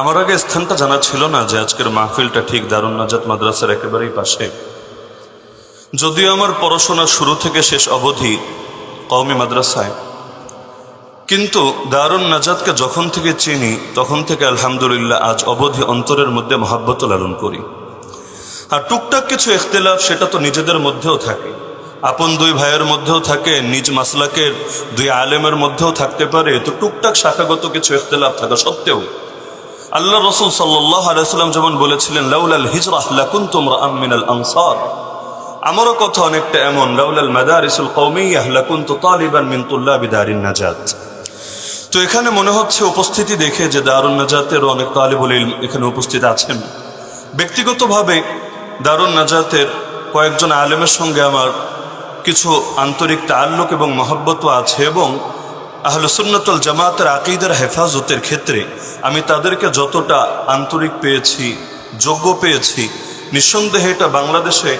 আমার আগে স্থানটা জানা ছিল না যে আজকের মাহফিলটা ঠিক দারুণ নাজাত মাদ্রাসার একেবারেই পাশে। যদিও আমার পড়াশোনা শুরু থেকে শেষ অবধি কওমি মাদ্রাসায়। কিন্তু দারুণ নাজাদকে যখন থেকে চিনি, তখন থেকে আলহামদুলিল্লাহ আজ অবধি অন্তরের মধ্যে মহাব্বত লালন করি। আর টুকটাক কিছু ইখতিলাফ সেটা তো নিজেদের মধ্যেও থাকে। আপন দুই ভাইয়ের মধ্যেও থাকে, নিজ মাসলাকের দুই আলেমের মধ্যেও থাকতে পারে, তো টুকটাক শাখাগত কিছু ইখতিলাফ থাকা সত্ত্বেও আল্লাহ রসুল আলাইসাল্লাম যেমন বলেছিলেন, লাউলাল হিজরাহ লাকুনতুম রাআম মিনাল আনসার। আমারও কথা অনেকটা এমন, লাউলাল মাদারিসুল কওমিয়াহ লাকুনতু তালিবান মিন বিদারিন নাজাদ তো এখানে মনে হচ্ছে উপস্থিতি দেখে যে দারুণ নাজাতের অনেক তালিবুল ইলম এখানে উপস্থিত আছেন। ব্যক্তিগতভাবে দারুণ নাজাতের কয়েকজন আলেমের সঙ্গে আমার কিছু আন্তরিক তাল্লুক এবং মহব্বতও আছে এবং আহলুসুন্নতুল জামাতের আকিদের হেফাজতের ক্ষেত্রে আমি তাদেরকে যতটা আন্তরিক পেয়েছি, যোগ্য পেয়েছি, নিঃসন্দেহে এটা বাংলাদেশে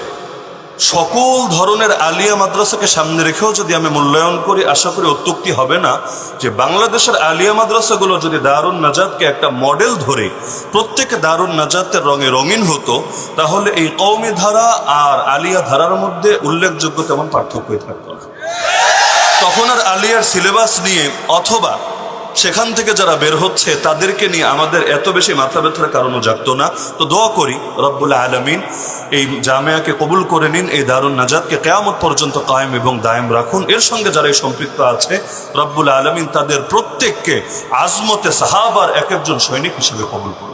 সকল ধরনের আলিয়া মাদ্রাসাকে সামনে রেখেও যদি আমি মূল্যায়ন করি, আশা করি অত্যুক্তি হবে না যে বাংলাদেশের আলিয়া মাদ্রাসাগুলো যদি দারুণ নাজাদকে একটা মডেল ধরে প্রত্যেকে দারুণ নাজাতের রঙে রঙিন হতো, তাহলে এই কৌমি ধারা আর আলিয়া ধারার মধ্যে উল্লেখযোগ্য তেমন পার্থক্যই থাকতো না। তখন আর আলিয়ার সিলেবাস নিয়ে অথবা সেখান থেকে যারা বের হচ্ছে, তাদেরকে নিয়ে আমাদের এত বেশি মাথা ব্যথার কারণও জাগতো না। তো দোয়া করি রব্বুল আলমিন এই জামিয়াকে কবুল করে নিন, এই দারুণ নাজাদকে কেয়ামত পর্যন্ত কায়েম এবং দায়েম রাখুন। এর সঙ্গে যারা সম্পৃক্ত আছে, রব্বুল আলমিন তাদের প্রত্যেককে আজমতে সাহাবার এক একজন সৈনিক হিসেবে কবুল করুন।